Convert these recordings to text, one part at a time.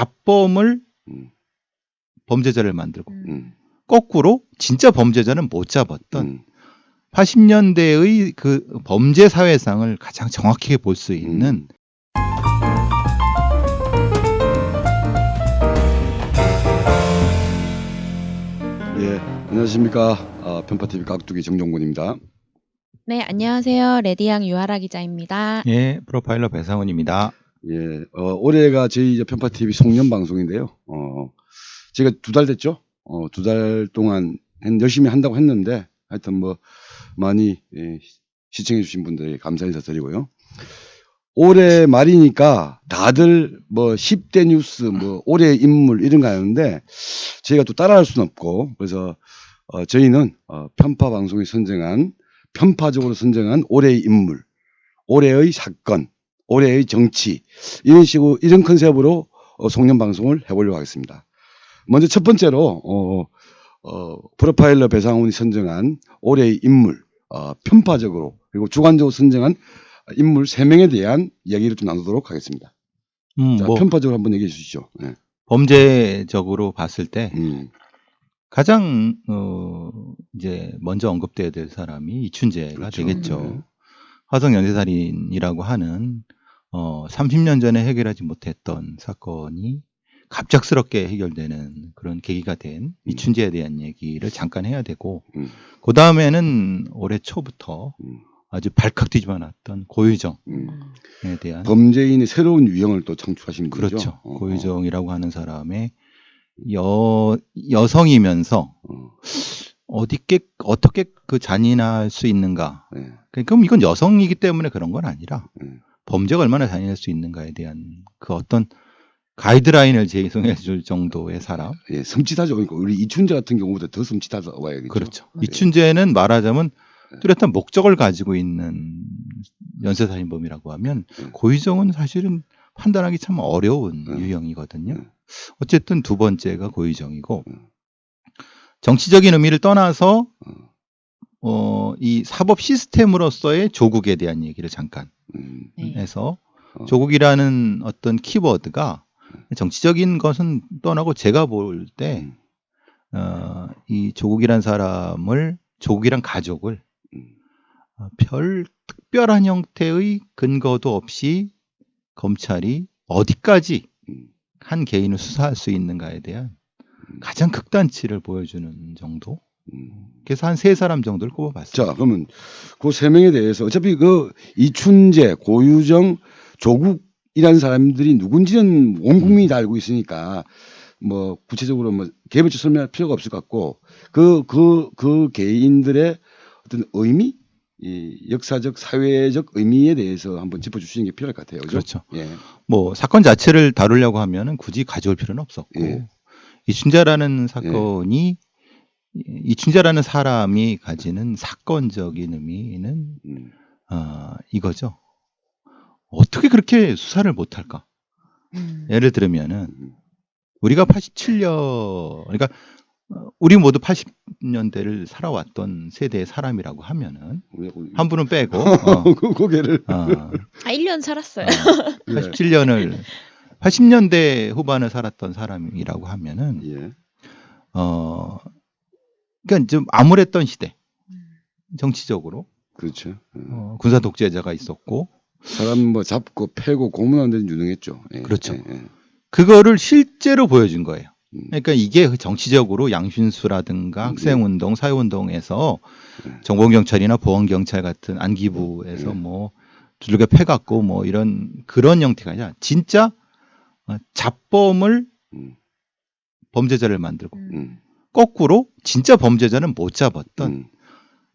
잡범을 음, 범죄자를 만들고 음, 거꾸로 진짜 범죄자는 못 잡았던 음, 80년대의 그 범죄 사회상을 가장 정확하게 볼 수 있는 예, 안녕하십니까. 아, 편파TV 깍두기 정종군입니다. 네, 안녕하세요. 레디양 유하라 기자입니다. 예 프로파일러 배상훈입니다. 예, 어, 올해가 저희 이제 편파TV 송년 방송인데요. 어, 제가 두 달 됐죠? 어, 두 달 동안 한- 열심히 한다고 했는데, 하여튼 뭐, 많이, 예, 시청해주신 분들에 감사 인사 드리고요. 올해 말이니까 다들 뭐 10대 뉴스, 뭐 올해 인물 이런 거 하는데, 저희가 또 따라할 수는 없고, 그래서, 어, 저희는, 어, 편파 방송이 선정한, 편파적으로 선정한 올해의 인물, 올해의 사건, 올해의 정치, 이런 식으로, 이런 컨셉으로 어, 송년 방송을 해보려고 하겠습니다. 먼저 첫 번째로, 어, 어, 프로파일러 배상훈이 선정한 올해의 인물, 어, 편파적으로, 그리고 주관적으로 선정한 인물 3명에 대한 이야기를 좀 나누도록 하겠습니다. 음, 자, 뭐 편파적으로 한번 얘기해 주시죠. 예. 범죄적으로 봤을 때 음, 가장 어 이제 먼저 언급돼야 될 사람이 이춘재가 그렇죠. 되겠죠. 네. 화성 연쇄살인이라고 하는 어 30년 전에 해결하지 못했던 사건이 갑작스럽게 해결되는 그런 계기가 된 이춘재에 대한 얘기를 잠깐 해야 되고 음, 그 다음에는 올해 초부터 음, 아주 발칵 뒤집어 놨던 고유정에 음. 대한 범죄인의 새로운 유형을 또 창출하신 분이죠. 그렇죠. 어, 고유정이라고 하는 사람의 여 여성이면서 어, 어디게 어떻게 그 잔인할 수 있는가? 예, 그- 그럼 이건 여성이기 때문에 그런 건 아니라 예. 범죄가 얼마나 잔인할 수 있는가에 대한 그 어떤 가이드라인을 제공해 줄 정도의 사람. 예, 섬찟하죠. 그러니까 우리 이춘재 같은 경우보다 더 섬찟하다고 봐야겠죠. 그렇죠. 네. 이춘재는 말하자면 뚜렷한 목적을 가지고 있는 연쇄살인범이라고 하면 네. 고유정은 사실은 판단하기 참 어려운 네. 유형이거든요. 네. 어쨌든 두 번째가 고유정이고 네. 정치적인 의미를 떠나서 어, 어, 이 사법 시스템으로서의 조국에 대한 얘기를 잠깐 음, 네. 해서 어. 조국이라는 어떤 키워드가 정치적인 것은 떠나고 제가 볼때 음, 어, 이 조국이란 사람을 조국이란 가족을 음, 어, 별 특별한 형태의 근거도 없이 검찰이 어디까지 음, 한 개인을 수사할 수 있는가에 대한 음. 가장 극단치를 보여주는 정도. 음. 그래서 한 세 사람 정도를 꼽아봤어요. 자, 그러면 그 세 명에 대해서 어차피 그 이춘재, 고유정, 조국이라는 사람들이 누군지는 온 국민이 다 알고 있으니까 뭐 구체적으로 뭐 개별적 설명할 필요가 없을 것 같고 그 그그 개인들의 어떤 의미, 이 역사적 사회적 의미에 대해서 한번 짚어주시는 게 필요할 것 같아요. 그죠? 그렇죠. 예. 뭐 사건 자체를 다루려고 하면은 굳이 가져올 필요는 없었고 예. 이춘자라는 사건이 이춘자라는 사람이 가지는 사건적인 의미는 음, 어, 이거죠. 어떻게 그렇게 수사를 못할까? 음. 예를 들면은 음, 우리가 87년 그러니까 어, 우리 모두 80년대를 살아왔던 세대의 사람이라고 하면은 한 분은 빼고 어, 그 고개를 어, 아, 1년 살았어요. 예. 87년을 80년대 후반을 살았던 사람이라고 하면은 예. 어 그러니까 좀 암울했던 시대 정치적으로 그렇죠. 예. 어, 군사 독재자가 있었고 사람 뭐 잡고 패고 고문하는 데는 유능했죠. 예, 그렇죠. 예, 예. 그거를 실제로 보여준 거예요. 음. 그러니까 이게 정치적으로 양신수라든가 음, 학생운동, 사회운동에서 음. 정보경찰이나 보안경찰 같은 안기부에서 음. 뭐 두들겨 패갖고 뭐 이런 그런 형태가 아니라 진짜 어, 잡범을 음, 범죄자를 만들고 음, 거꾸로 진짜 범죄자는 못 잡았던 음,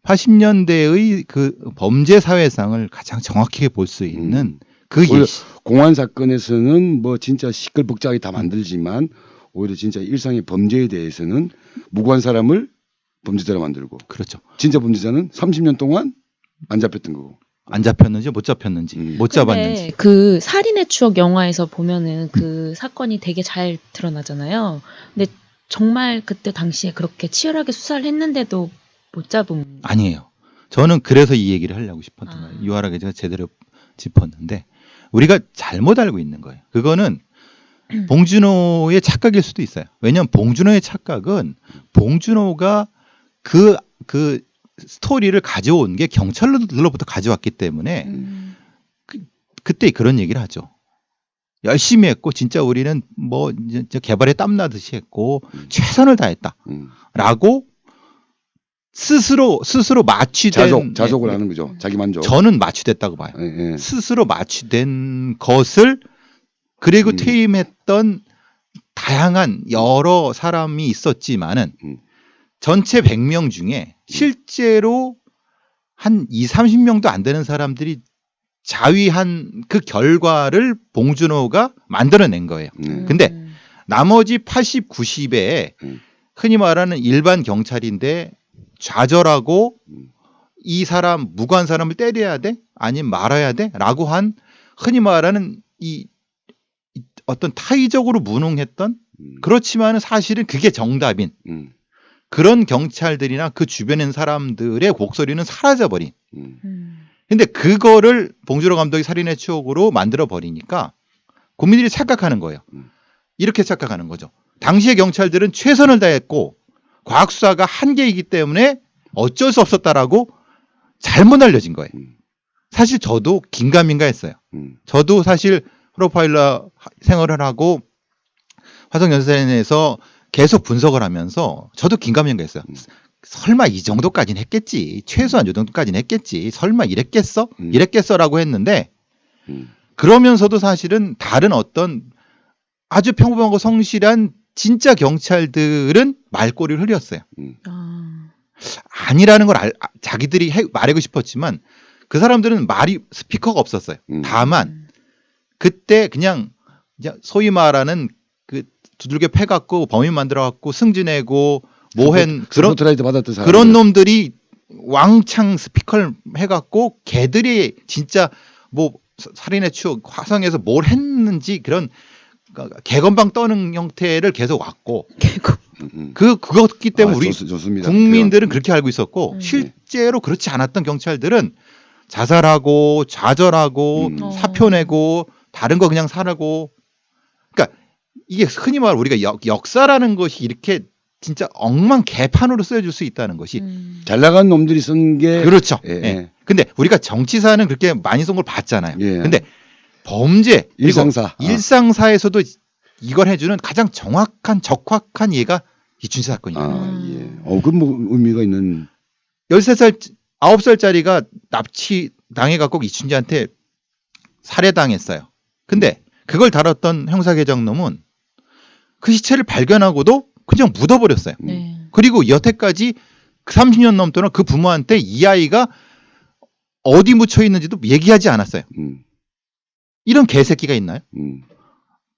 80년대의 그 범죄 사회상을 가장 정확하게 볼 수 있는 그 오히려 예시. 공안 사건에서는 뭐 진짜 시끌벅적하게 다 만들지만 오히려 진짜 일상의 범죄에 대해서는 무고한 사람을 범죄자로 만들고 그렇죠. 진짜 범죄자는 30년 동안 안 잡혔던 거고. 안 잡혔는지 못 잡혔는지 음. 못 잡았는지. 그 살인의 추억 영화에서 보면은 그 사건이 되게 잘 드러나잖아요. 근데 정말 그때 당시에 그렇게 치열하게 수사를 했는데도 못 잡은. 아니에요. 저는 그래서 이 얘기를 하려고 싶었던 아. 거예요. 유하라게 제가 제대로 짚었는데 우리가 잘못 알고 있는 거예요. 그거는 봉준호의 착각일 수도 있어요. 왜냐하면 봉준호의 착각은 봉준호가 그, 그 스토리를 가져온 게 경찰로부터 가져왔기 때문에 음. 그때 그런 얘기를 하죠. 열심히 했고 진짜 우리는 뭐 이제 저 개발에 땀나듯이 했고 음. 최선을 다했다라고 음. 스스로 스스로 마취된 자족, 자족을 예, 하는 거죠. 자기 만족. 저는 마취됐다고 봐요. 예, 예. 스스로 마취된 것을 그리고 음. 퇴임했던 다양한 여러 사람이 있었지만은 음. 전체 100명 중에 실제로 한 2, 30명도 안 되는 사람들이 자위한 그 결과를 봉준호가 만들어낸 거예요. 네. 근데 음. 나머지 80, 90에 음. 흔히 말하는 일반 경찰인데 좌절하고 음. 이 사람 무고한 사람을 때려야 돼? 아니면 말아야 돼? 라고 한 흔히 말하는 이, 이 어떤 타의적으로 무능했던 음. 그렇지만 사실은 그게 정답인 음. 그런 경찰들이나 그 있는 사람들의 목소리는 사라져버린 음. 음. 근데 그거를 봉준호 감독이 살인의 추억으로 만들어 버리니까 국민들이 착각하는 거예요. 음. 이렇게 착각하는 거죠. 당시의 경찰들은 최선을 다했고 과학 수사가 한계이기 때문에 어쩔 수 없었다라고 잘못 알려진 거예요. 음. 사실 저도 긴가민가 했어요. 음. 저도 사실 프로파일러 하- 생활을 하고 화성연수원에서 계속 분석을 하면서 저도 긴가민가 했어요. 음. 설마 이 정도까지는 했겠지. 최소한 이 정도까지는 했겠지. 설마 이랬겠어? 음. 이랬겠어라고 했는데 음. 그러면서도 사실은 다른 어떤 아주 평범하고 성실한 진짜 경찰들은 말꼬리를 흘렸어요. 음. 아. 아니라는 걸 알- 아, 자기들이 해- 말하고 싶었지만 그 사람들은 말이 스피커가 없었어요. 음. 다만 음. 그때 그냥 그냥 소위 말하는 그 두들겨 패갖고 범인 만들어갖고 승진해고 뭐한 그런 스포트라이트 받았던 사람. 그런 놈들이 왕창 스피커를 해갖고 걔들이 진짜 뭐 사- 살인의 추억 화성에서 뭘 했는지 그런 그 개건방 떠는 형태를 계속 왔고 개고. 음, 음. 그 그것기 때문에 아, 우리 좋, 좋습니다. 국민들은 그렇게 알고 있었고 음. 실제로 그렇지 않았던 경찰들은 자살하고 좌절하고 음. 어. 사표 내고 다른 거 그냥 사라고 그러니까 이게 흔히 말 우리가 역, 역사라는 것이 이렇게 진짜 엉망 개판으로 쓰여질 수 있다는 것이 음. 잘 나간 놈들이 쓴 게 그렇죠. 예, 예. 예. 근데 우리가 정치사는 그렇게 많이 쓴 걸 봤잖아요. 예. 근데 범죄 일상사. 아. 일상사에서도 이걸 해주는 가장 정확한 적확한 예가 이춘재 사건이에요. 아, 음. 예. 어, 그뭐 의미가 있는 13살, 9살짜리가 납치 당해갖고 이춘재한테 살해당했어요. 근데 그걸 다뤘던 형사계장놈은 그 시체를 발견하고도 그냥 묻어버렸어요. 음. 네. 그리고 여태까지 30년 넘도록 그 부모한테 이 아이가 어디 묻혀 있는지도 얘기하지 않았어요. 음. 이런 개새끼가 있나요? 음.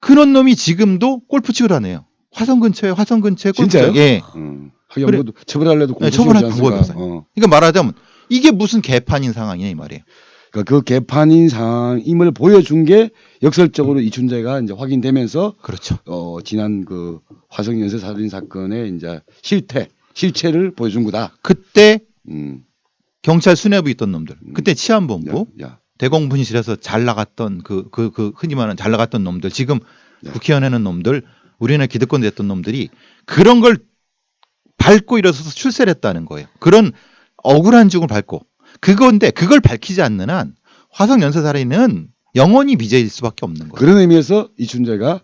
그런 놈이 지금도 골프 치고 다녀요. 화성 근처에 화성 근처에 골프 진짜요? 예. 음. 하긴 그래. 뭐 처벌하려도 네, 처벌할? 방법이 없어요. 어. 그러니까 말하자면 이게 무슨 개판인 상황이냐 이 말이에요. 그러니까 그 개판인 상임을 보여준 게 역설적으로 이춘재가 이제 확인되면서 그렇죠. 어 지난 그 화성 연쇄 살인 사건의 이제 실태 실체를 보여준 거다. 그때 음. 경찰 수뇌부 있던 놈들. 음. 그때 치안본부 야, 야. 대공분실에서 잘 나갔던 그 그 그 흔히 말하는 잘 나갔던 놈들 지금 네. 국회의원 하는 놈들 우리나라 기득권 됐던 놈들이 그런 걸 밟고 일어서서 출세를 했다는 거예요. 그런 억울한 죽음을 밟고 그건데 그걸 밝히지 않는 한 화성 연쇄 살인은 영원히 미제일 수밖에 없는 거예요. 그런 의미에서 이춘재가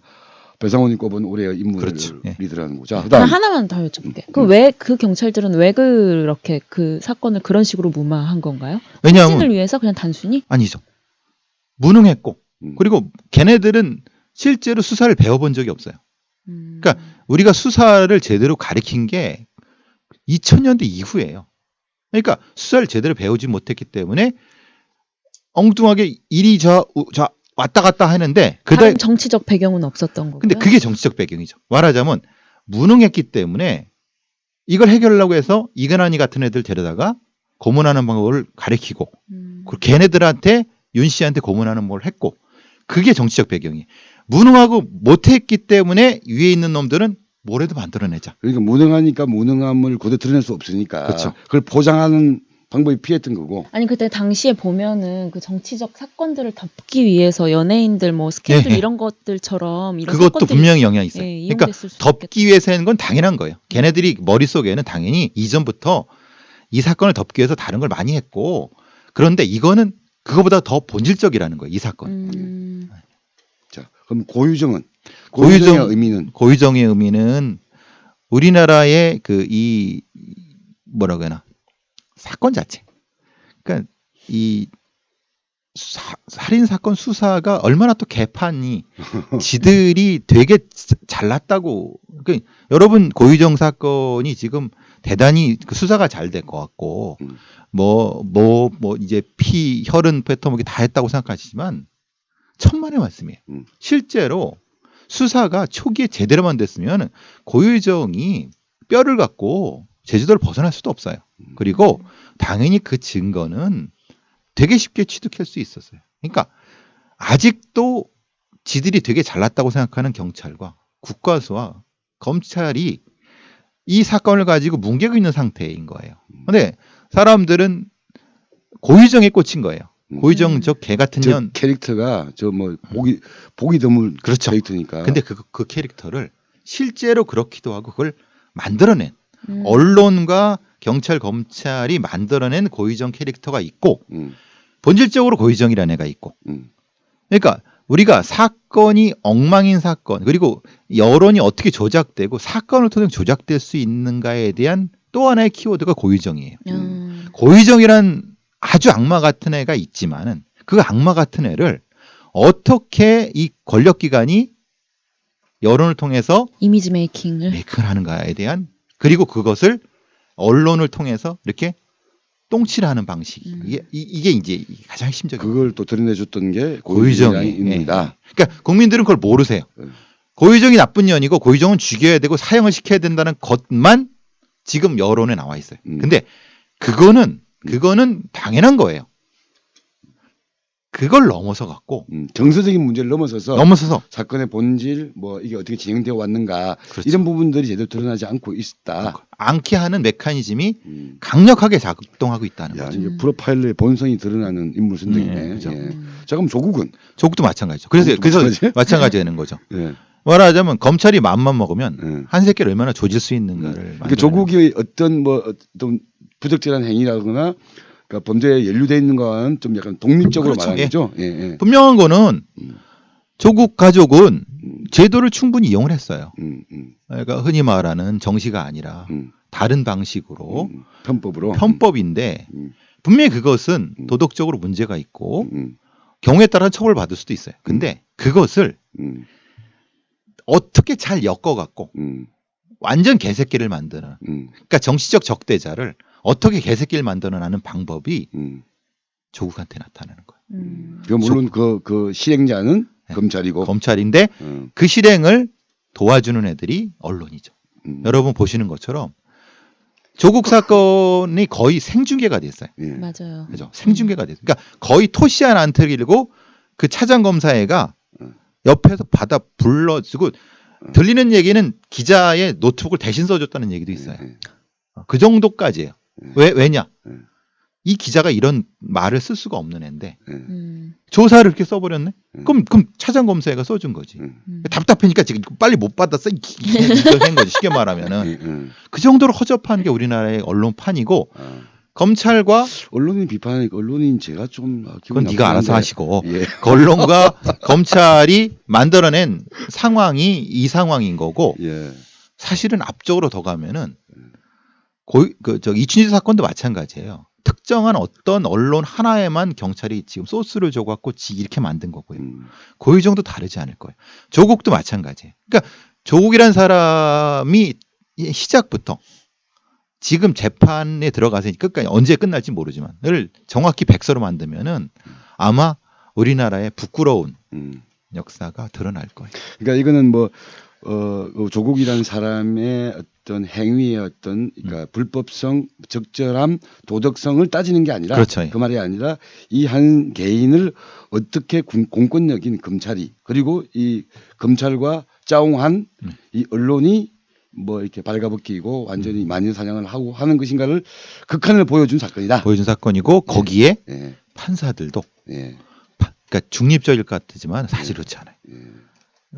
배상원이 꼽은 올해의 인물이 그렇죠. 예. 들어가는 거죠. 자, 하나, 그다음 하나만 더 여쭤볼게요. 음. 그왜 그 경찰들은 왜 그렇게 그 사건을 그런 식으로 무마한 건가요? 왜냐하면 확진을 위해서 그냥 단순히 아니죠. 무능했고 음. 그리고 걔네들은 실제로 수사를 배워본 적이 없어요. 음. 그러니까 우리가 수사를 제대로 가리킨 게 2000년대 이후예요. 그러니까 수사를 제대로 배우지 못했기 때문에 엉뚱하게 이리 저, 우- 저 왔다 갔다 하는데 그다 다른 정치적 배경은 없었던 거고요. 근데 그게 정치적 배경이죠. 말하자면 무능했기 때문에 이걸 해결하려고 해서 이근환이 같은 애들 데려다가 고문하는 방법을 가리키고 음. 그리고 걔네들한테 윤 씨한테 고문하는 걸 했고 그게 정치적 배경이 무능하고 못했기 때문에 위에 있는 놈들은 뭐래도 만들어내자. 그러니까 무능하니까 무능함을 고대 드러낼 수 없으니까 그렇죠. 그걸 포장하는 방법이 피했던 거고. 아니 그때 당시에 보면은 그 정치적 사건들을 덮기 위해서 연예인들 뭐 스캔들 예, 예. 이런 것들처럼 이런 그것도 사건들이 분명히 영향이 있어요. 예, 그러니까 덮기 위해서 하는 건 당연한 거예요. 걔네들이 머릿속에는 당연히 이전부터 이 사건을 덮기 위해서 다른 걸 많이 했고 그런데 이거는 그거보다 더 본질적이라는 거예요. 이 사건. 음, 자, 그럼 고유정은 고유정- 고유정의 의미는 고유정의 의미는 우리나라의 그 이 뭐라고 해나 사건 자체. 그러니까 이 사- 살인 사건 수사가 얼마나 또 개판이 지들이 되게 자- 잘났다고. 그 여러분 고유정 사건이 지금 대단히 그 수사가 잘 될 것 같고 음. 뭐뭐 뭐 이제 피 혈흔 뱉어먹기 다 했다고 생각하시지만 천만의 말씀이에요. 음. 실제로 수사가 초기에 제대로만 됐으면 고유정이 뼈를 갖고 제주도를 벗어날 수도 없어요. 그리고 당연히 그 증거는 되게 쉽게 취득할 수 있었어요. 그러니까 아직도 지들이 되게 잘났다고 생각하는 경찰과 국가수와 검찰이 이 사건을 가지고 뭉개고 있는 상태인 거예요. 근데 사람들은 고유정에 꽂힌 거예요. 음. 고유정 저개 같은 저 년. 캐릭터가 저 뭐 보기 보기 드물 그렇죠. 캐릭터니까. 근데 그, 그 캐릭터를 실제로 그렇기도 하고 그걸 만들어낸 음. 언론과 경찰 검찰이 만들어낸 고유정 캐릭터가 있고 음, 본질적으로 고유정이라는 애가 있고 음, 그러니까 우리가 사건이 엉망인 사건 그리고 여론이 어떻게 조작되고 사건을 통해 조작될 수 있는가에 대한 또 하나의 키워드가 고유정이에요. 음. 고유정이란 아주 악마 같은 애가 있지만은 그 악마 같은 애를 어떻게 이 권력기관이 여론을 통해서 이미지 메이킹을 메이크를 하는가에 대한 그리고 그것을 언론을 통해서 이렇게 똥칠하는 방식 음. 이게, 이- 이게 이제 가장 핵심적인 그걸 또 드러내줬던 게 고유정입니다. 예. 그러니까 국민들은 그걸 모르세요. 음. 고유정이 나쁜 년이고 고유정은 죽여야 되고 사형을 시켜야 된다는 것만 지금 여론에 나와 있어요. 음. 근데 그거는 그거는 당연한 거예요. 그걸 넘어서 갖고 음, 정서적인 문제를 넘어서서 넘어서서 사건의 본질, 뭐 이게 어떻게 진행되어 왔는가 그렇죠. 이런 부분들이 제대로 드러나지 않고 있다. 않게 하는 메커니즘이 음. 강력하게 작동하고 있다는 야, 거죠. 이제 음. 프로파일러의 본성이 드러나는 인물 선정이네. 네, 그죠. 예. 음. 자, 그럼 조국은 조국도 마찬가지죠. 그래서 그래서 마찬가지? 마찬가지 되는 거죠. 예. 말하자면 검찰이 마음만 먹으면 예. 한 새끼를 얼마나 조질 수 있는가를 그러니까 조국이 어떤 뭐 어떤 부적절한 행위라거나 그러니까 범죄에 연루돼 있는 거와는 좀 약간 독립적으로 그렇죠. 말하는 예. 거죠. 예, 예. 분명한 거는 음. 조국 가족은 음, 제도를 충분히 이용을 했어요. 음, 음, 그러니까 흔히 말하는 정시가 아니라 음, 다른 방식으로 음, 편법으로 편법인데 음, 분명히 그것은 음. 도덕적으로 문제가 있고 음, 경우에 따라 처벌 받을 수도 있어요. 근데 그것을 음, 어떻게 잘 엮어 갖고 음, 완전 개새끼를 만드는 음, 그러니까 정치적 적대자를 어떻게 개새끼를 만들어내는 방법이 음. 조국한테 나타나는 거예요. 음. 그 물론 그, 그 실행자는 네. 검찰이고 검찰인데 음, 그 실행을 도와주는 애들이 언론이죠. 음, 여러분 보시는 것처럼 조국 사건이 거의 생중계가 됐어요. 예. 맞아요. 그죠? 생중계가 됐어요. 그러니까 거의 토시한 안틀길고 그 차장 검사애가 음. 옆에서 받아 불러주고 들리는 얘기는 기자의 노트북을 대신 써줬다는 얘기도 있어요. 예, 예. 그 정도까지예요. 음. 왜 왜냐? 음. 이 기자가 이런 말을 쓸 수가 없는 애인데 예. 음. 조사를 이렇게 써버렸네. 음. 그럼 그럼 차장 검사애가 써준 거지. 음. 음. 답답하니까 지금 빨리 못 받았어. 이거 한 거지. 쉽게 말하면은 예, 예. 그 정도로 허접한 게 우리나라의 언론판이고 아, 검찰과 언론인 비판하니까 언론인 제가 좀 아, 기분 그건 네가 알아서. 하시고 예. 그 언론과 검찰이 만들어낸 상황이 이 상황인 거고 예. 사실은 앞쪽으로 더 가면은 고그저 이춘재 사건도 마찬가지예요. 특정한 어떤 언론 하나에만 경찰이 지금 소스를 줘갖고 지 이렇게 만든 거고요. 음, 고유정도 다르지 않을 거예요. 조국도 마찬가지예요. 그러니까 조국이란 사람이 이 시작부터 지금 재판에 들어가서 끝까지 언제 끝날지 모르지만 을 정확히 백서로 만들면은 아마 우리나라의 부끄러운 음. 역사가 드러날 거예요. 그러니까 이거는 뭐 어, 그 조국이라는 사람의 어떤 행위의 어떤 그러니까 불법성, 적절함, 도덕성을 따지는 게 아니라 그렇죠. 그 말이 아니라 이 한 개인을 어떻게 군- 공권력인 검찰이 그리고 이 검찰과 짜옹한 음. 이 언론이 뭐 이렇게 발가벗기고 완전히 마녀 사냥을 하고 하는 것인가를 극한을 보여준 사건이다. 보여준 사건이고 거기에 예, 판사들도 예, 파- 그러니까 중립적일 것 같지만 사실 그렇지 않아요. 예.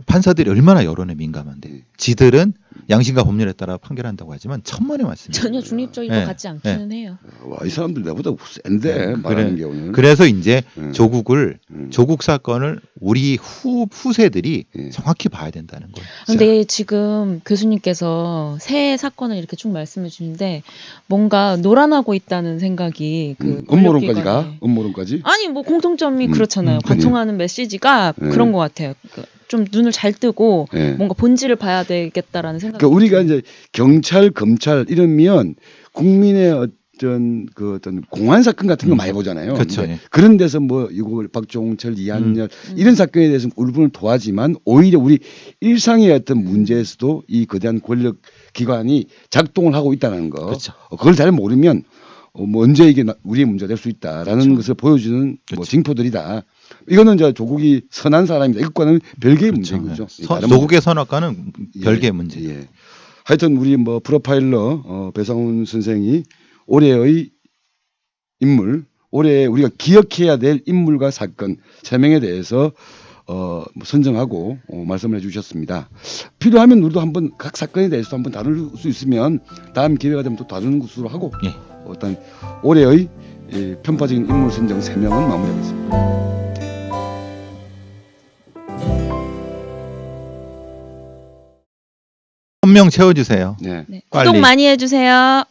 판사들이 얼마나 여론에 민감한데 예. 지들은 양심과 법률에 따라 판결한다고 하지만 천만의 말씀이에요. 전혀 중립적인 네. 것 같지 않기는 해요. 와, 이 사람들 내보다 센데 네, 말하는 그래. 게 오늘. 그래서 이제 음. 조국을 음. 조국 사건을 우리 후 후세들이 예. 정확히 봐야 된다는 거예요. 근데 지금 교수님께서 새 사건을 이렇게 쭉 말씀해 주는데 뭔가 노란하고 있다는 생각이 그 음, 음모론까지 가? 음모론까지? 아니 뭐 공통점이 음, 그렇잖아요. 음, 관통하는 메시지가 네. 그런 것 같아요. 그좀 눈을 잘 뜨고 예. 뭔가 본질을 봐야 되겠다라는 생각이. 그러니까 우리가. 이제 경찰, 검찰 이러면 국민의 어떤 그 어떤 공안 사건 같은 거 음. 많이 보잖아요. 그렇죠. 예. 그런 데서 뭐 이거 박종철, 이한열 음. 이런 사건에 대해서 울분을 도하지만 오히려 우리 일상의 어떤 문제에서도 이 거대한 권력 기관이 작동을 하고 있다는 거. 그렇죠. 어, 그걸 잘 모르면 어, 뭐 언제 이게 나- 우리의 문제가 될 수 있다라는 그렇죠. 것을 보여주는 뭐 그렇죠. 징표들이다. 이거는 이제 조국이 선한 사람이다. 이것과는 별개의 그렇죠. 문제인 거죠. 서- 다른 조국의 선악과는 예, 별개의 문제. 예. 하여튼 우리 뭐 프로파일러 어, 배상훈 선생이 올해의 인물, 올해 우리가 기억해야 될 인물과 사건 세 명에 대해서 어, 뭐 선정하고 어, 말씀을 해주셨습니다. 필요하면 우리도 한번 각 사건에 대해서 한번 다룰 수 있으면 다음 기회가 되면 또 다루는 것으로 하고 예. 어떤 올해의 예, 편파적인 인물 선정 세 명은 마무리하겠습니다. 한 명 채워주세요. 네. 네. 빨리. 구독 많이 해주세요.